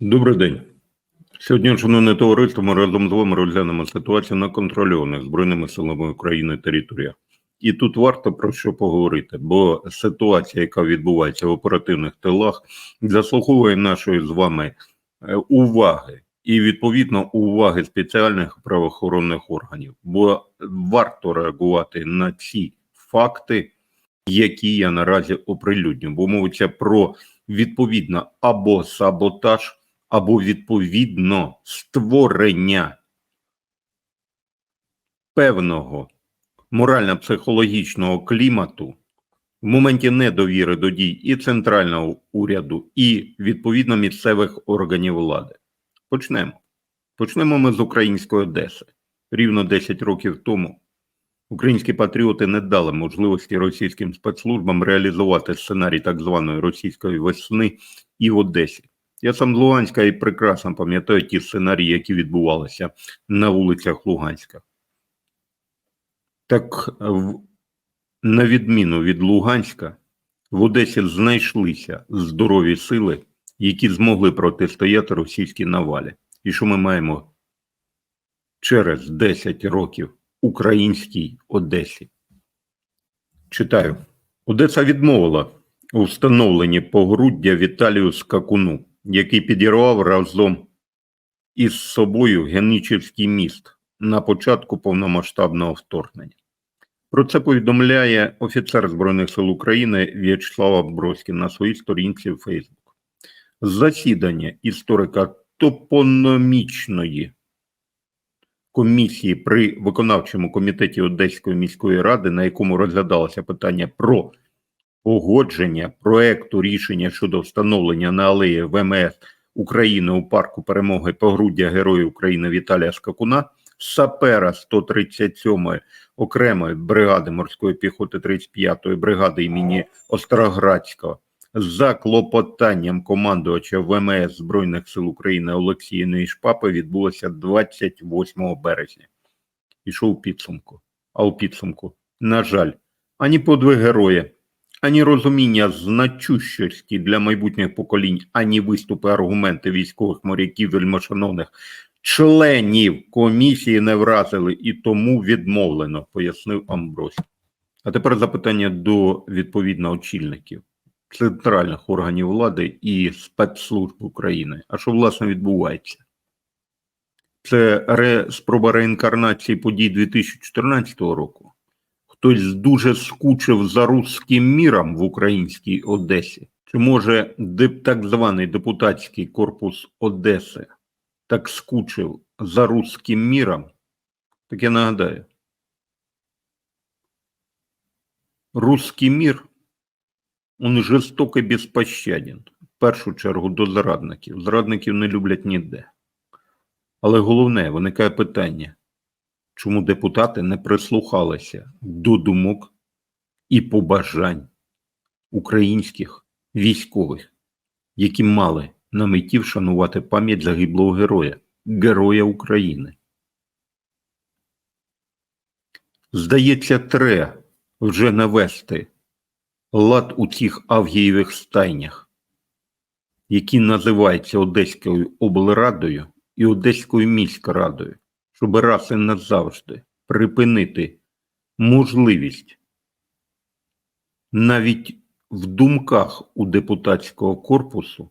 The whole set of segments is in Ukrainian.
Добрий день. Сьогодні, шановне товариство, ми разом з вами розглянемо ситуацію на контрольованих Збройними силами України територіях. І тут варто про що поговорити, бо ситуація, яка відбувається в оперативних тилах, заслуговує нашої з вами е, уваги і відповідно уваги спеціальних правоохоронних органів. Бо варто реагувати на ці факти, які я наразі оприлюдню, бо мовиться про відповідно або саботаж або відповідно створення певного морально-психологічного клімату в моменті недовіри до дій і центрального уряду, і відповідно місцевих органів влади. Почнемо. Почнемо ми з української Одеси. Рівно 10 років тому українські патріоти не дали можливості російським спецслужбам реалізувати сценарій так званої російської весни і в Одесі. Я сам з Луганська і прекрасно пам'ятаю ті сценарії, які відбувалися на вулицях Луганська. Так, на відміну від Луганська, в Одесі знайшлися здорові сили, які змогли протистояти російській навалі. І що ми маємо через 10 років українській Одесі? Читаю. Одеса відмовила у встановленні погруддя Віталію Скакуну, який підірвав разом із собою Генічівський міст на початку повномасштабного вторгнення. Про це повідомляє офіцер Збройних сил України В'ячеслав Аброськін на своїй сторінці в Фейсбук. Засідання історика топономічної комісії при виконавчому комітеті Одеської міської ради, на якому розглядалося питання про погодження проекту рішення щодо встановлення на алеї ВМС України у парку перемоги погруддя Героя України Віталія Скакуна, сапера 137-ї окремої бригади морської піхоти 35-ї бригади імені Остроградського за клопотанням командувача ВМС Збройних сил України Олексія Нейшпапи відбулося 28 березня. Ішов підсумку. А у підсумку, на жаль, ані подвиг героя, ані розуміння значущості для майбутніх поколінь, ані виступи аргументи військових моряків вельмишановних членів комісії не вразили і тому відмовлено, пояснив Амбрось. А тепер запитання до відповідно очільників центральних органів влади і спецслужб України. А що власне відбувається? Це спроба реінкарнації подій 2014 року. Хтось дуже скучив за русським міром в українській Одесі. Чи може так званий депутатський корпус Одеси так скучив за русським міром? Так я нагадаю. Русский мир, он жорсток і безпощаден. В першу чергу до зрадників. Зрадників не люблять ніде. Але головне, виникає питання, чому депутати не прислухалися до думок і побажань українських військових, які мали на меті вшанувати пам'ять загиблого героя, героя України. Здається, треба вже навести лад у цих авгієвих стайнях, які називаються Одеською облрадою і Одеською міськрадою, щоб раз і назавжди припинити можливість навіть в думках у депутатського корпусу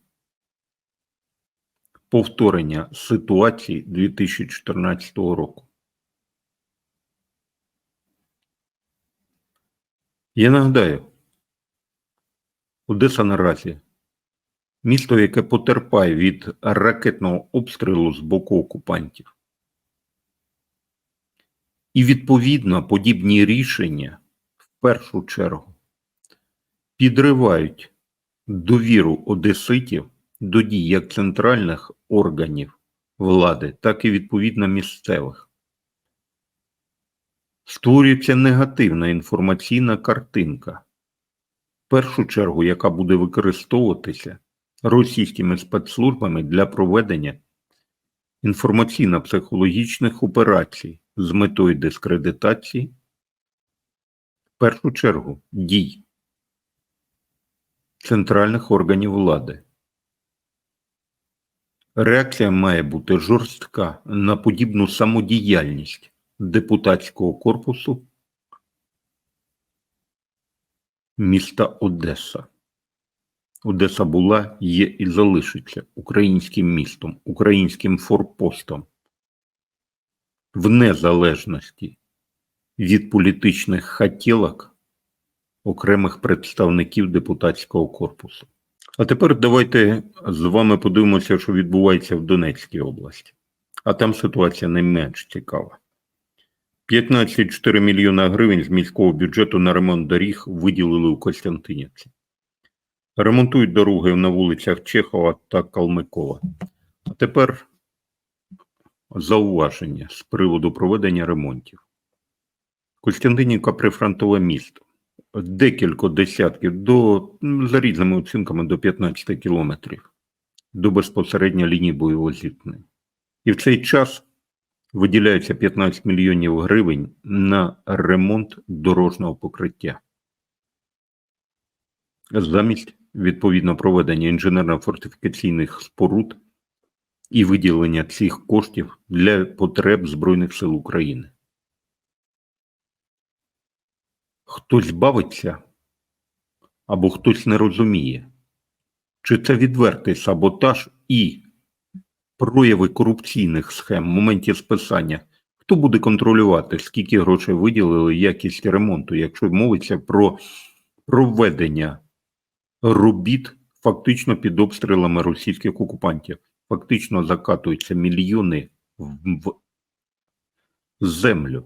повторення ситуації 2014 року. Я нагадаю, Одеса наразі місто, яке потерпає від ракетного обстрілу з боку окупантів. І відповідно подібні рішення в першу чергу підривають довіру одеситів до дій як центральних органів влади, так і відповідно місцевих. Створюється негативна інформаційна картинка, в першу чергу, яка буде використовуватися російськими спецслужбами для проведення інформаційно-психологічних операцій з метою дискредитації, в першу чергу, дій центральних органів влади. Реакція має бути жорстка на подібну самодіяльність депутатського корпусу міста Одеса. Одеса була, є і залишиться українським містом, українським форпостом в незалежності від політичних хотілок окремих представників депутатського корпусу. А тепер давайте з вами подивимося, що відбувається в Донецькій області. А там ситуація не менш цікава. 15,4 мільйона гривень з міського бюджету на ремонт доріг виділили у Костянтинівці. Ремонтують дороги на вулицях Чехова та Калмикова. А тепер зауваження з приводу проведення ремонтів. Костянтинівка прифронтове місто. Декілька десятків до м, за різними оцінками до 15 кілометрів до безпосередньо лінії бойового зіткнення. І в цей час виділяється 15 мільйонів гривень на ремонт дорожнього покриття. Замість відповідно проведення інженерно-фортифікаційних споруд і виділення цих коштів для потреб Збройних сил України. Хтось бавиться або хтось не розуміє, чи це відвертий саботаж і прояви корупційних схем в моменті списання. Хто буде контролювати, скільки грошей виділили, якість ремонту, якщо мовиться про проведення робіт фактично під обстрілами російських окупантів? Фактично закатуються мільйони в землю.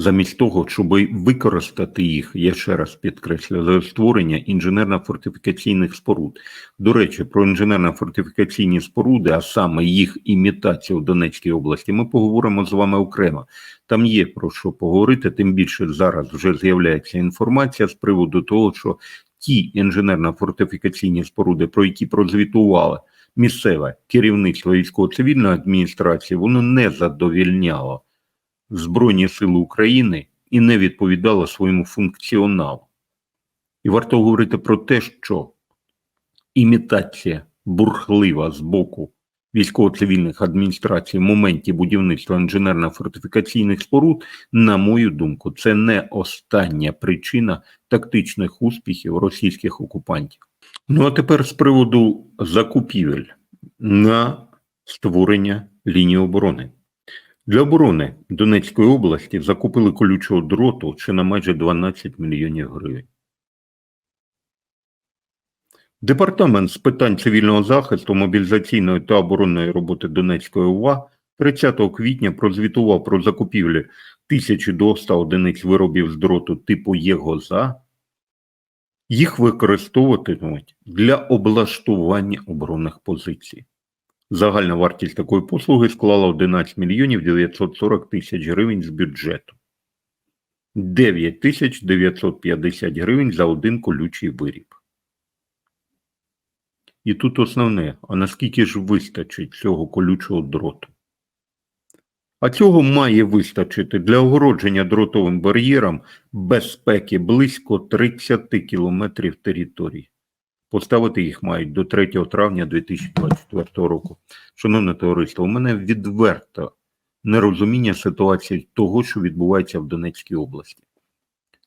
Замість того, щоб використати їх, я ще раз підкреслю, за створення інженерно-фортифікаційних споруд. До речі, про інженерно-фортифікаційні споруди, а саме їх імітацію в Донецькій області, ми поговоримо з вами окремо. Там є про що поговорити, тим більше зараз вже з'являється інформація з приводу того, що ті інженерно-фортифікаційні споруди, про які прозвітували місцеве керівництво військово-цивільної адміністрації, воно не задовільняло. Збройні Сили України і не відповідало своєму функціоналу. І варто говорити про те, що імітація бурхлива з боку військово-цивільних адміністрацій в моменті будівництва інженерно-фортифікаційних споруд, на мою думку, це не остання причина тактичних успіхів російських окупантів. Ну а тепер з приводу закупівель на створення лінії оборони. Для оборони Донецької області закупили колючого дроту чи на майже 12 мільйонів гривень. Департамент з питань цивільного захисту, мобілізаційної та оборонної роботи Донецької ОВА 30 квітня прозвітував про закупівлю 1200 одиниць виробів з дроту типу ЄГОЗА. Їх використовуватимуть для облаштування оборонних позицій. Загальна вартість такої послуги склала 11 мільйонів 940 тисяч гривень з бюджету. 9 тисяч 950 гривень за один колючий виріб. І тут основне, а наскільки ж вистачить цього колючого дроту? А цього має вистачити для огородження дротовим бар'єром безпеки близько 30 кілометрів території. Поставити їх мають до 3 травня 2024 року. Шановне товариство, у мене відверто нерозуміння ситуації того, що відбувається в Донецькій області.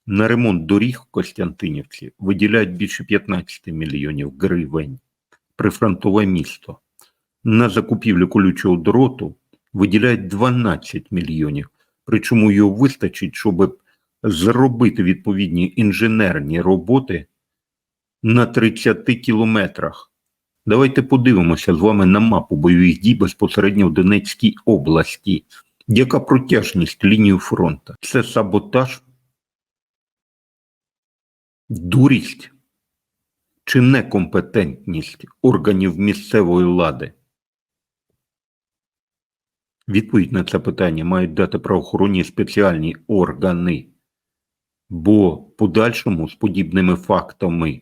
На ремонт доріг в Костянтинівці виділяють більше 15 мільйонів гривень прифронтове місто. На закупівлю колючого дроту виділяють 12 мільйонів. Причому його вистачить, щоб зробити відповідні інженерні роботи на 30 кілометрах. Давайте подивимося з вами на мапу бойових дій безпосередньо в Донецькій області. Яка протяжність лінії фронту? Це саботаж, дурість чи некомпетентність органів місцевої влади? Відповідь на це питання мають дати правоохоронні спеціальні органи, бо подальшому з подібними фактами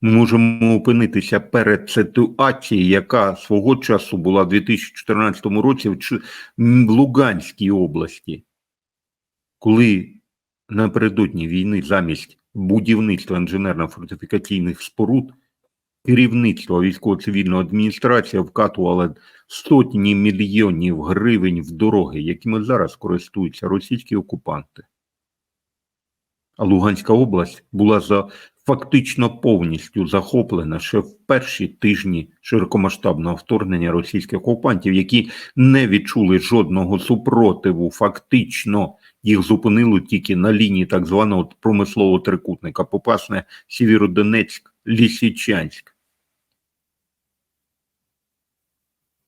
ми можемо опинитися перед ситуацією, яка свого часу була в 2014 році в Луганській області, коли напередодні війни замість будівництва інженерно-фортифікаційних споруд керівництво військово-цивільної адміністрації вкатувало сотні мільйонів гривень в дороги, якими зараз користуються російські окупанти. А Луганська область була за фактично повністю захоплена ще в перші тижні широкомасштабного вторгнення російських окупантів, які не відчули жодного супротиву. Фактично їх зупинили тільки на лінії так званого промислового трикутника Попасне, Сєвєродонецьк, Лісічанськ.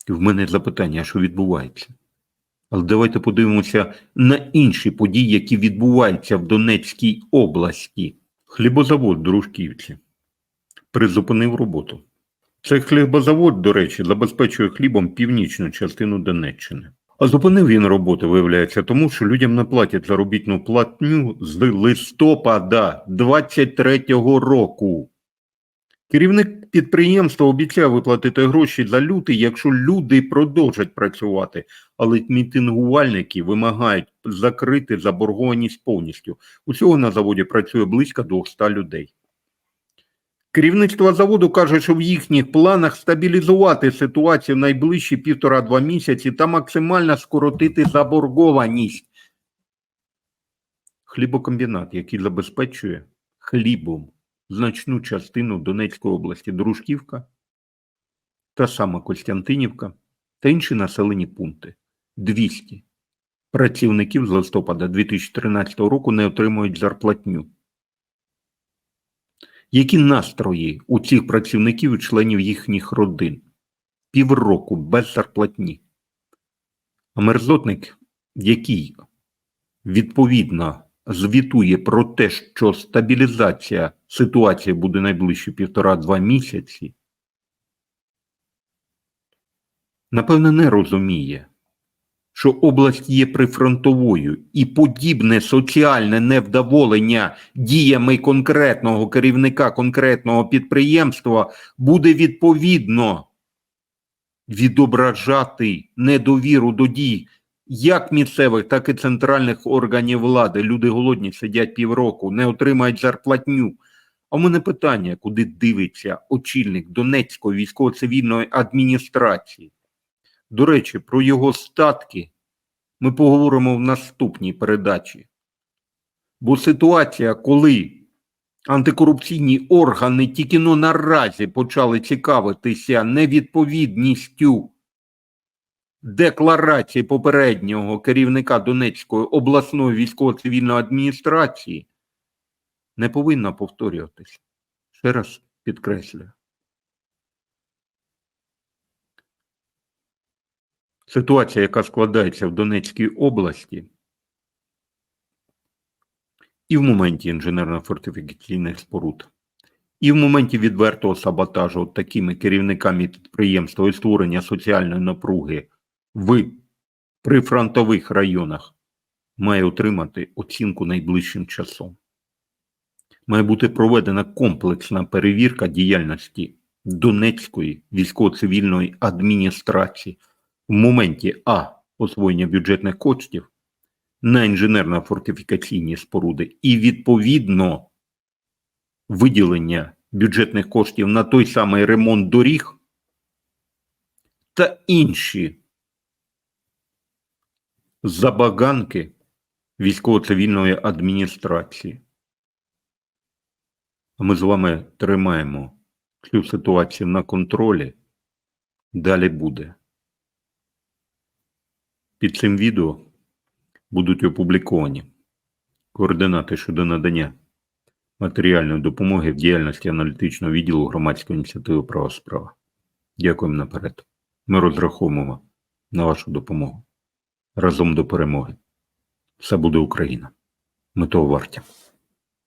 В мене запитання, що відбувається? Але давайте подивимося на інші події, які відбуваються в Донецькій області. Хлібозавод Дружківці призупинив роботу. Цей хлібозавод, до речі, забезпечує хлібом північну частину Донеччини. А зупинив він роботу, виявляється, тому що людям не платять заробітну платню з листопада 23-го року. Керівник підприємства обіцяв виплатити гроші за лютий, якщо люди продовжать працювати, але мітингувальники вимагають закрити заборгованість повністю. Усього на заводі працює близько 200 людей. Керівництво заводу каже, що в їхніх планах стабілізувати ситуацію в найближчі півтора-два місяці та максимально скоротити заборгованість. Хлібокомбінат, який забезпечує хлібом значну частину Донецької області, Дружківка, та сама Костянтинівка та інші населені пункти. 200 працівників з листопада 2013 року не отримують зарплатню. Які настрої у цих працівників і членів їхніх родин? Півроку без зарплатні. А мерзотник, який відповідно звітує про те, що стабілізація ситуації буде найближчі півтора-два місяці, напевне, не розуміє, що область є прифронтовою і подібне соціальне невдоволення діями конкретного керівника конкретного підприємства буде відповідно відображати недовіру до дій як місцевих, так і центральних органів влади. Люди голодні сидять півроку, не отримають зарплатню. А в мене питання, куди дивиться очільник Донецької військово-цивільної адміністрації. До речі, про його статки ми поговоримо в наступній передачі. Бо ситуація, коли антикорупційні органи тільки наразі почали цікавитися невідповідністю декларації попереднього керівника Донецької обласної військово-цивільної адміністрації, не повинна повторюватися. Ще раз підкреслюю. Ситуація, яка складається в Донецькій області, і в моменті інженерно-фортифікаційних споруд, і в моменті відвертого саботажу от такими керівниками підприємства і створення соціальної напруги в прифронтових районах, має отримати оцінку найближчим часом. Має бути проведена комплексна перевірка діяльності Донецької військово-цивільної адміністрації в моменті А. Освоєння бюджетних коштів на інженерно-фортифікаційні споруди і відповідно виділення бюджетних коштів на той самий ремонт доріг та інші забаганки військово-цивільної адміністрації. А ми з вами тримаємо цю ситуацію на контролі. Далі буде. Під цим відео будуть опубліковані координати щодо надання матеріальної допомоги в діяльності аналітичного відділу громадської ініціативи права справа. Дякуємо наперед. Ми розраховуємо на вашу допомогу. Разом до перемоги. Все буде Україна. Ми того варті.